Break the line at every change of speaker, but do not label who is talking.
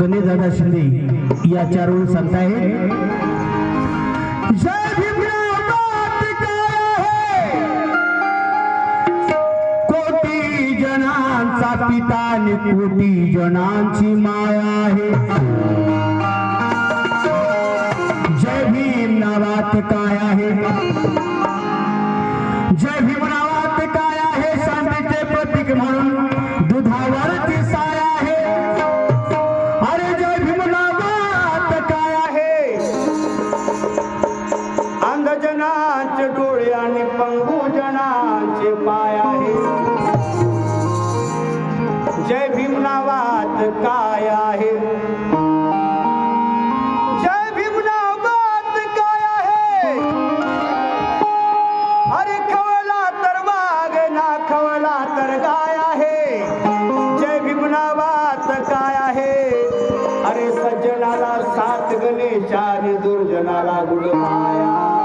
गणेश दादा शिंदे या चार संत जणांचा पिता कोटी जणांची माया आहे. जय भीम नावात काय आहे? जय भीमनावात काय आहे शांतीचे प्रतीक म्हणून? दुधावरची साय आहे. अरे जय भीमनावात काय आहे?
अंधजनाचे डोळे आणि पंगुजनाचे पाय आहे. जय भीमनावात काय आहे? गणेशाने दुर्जनाला गुड माया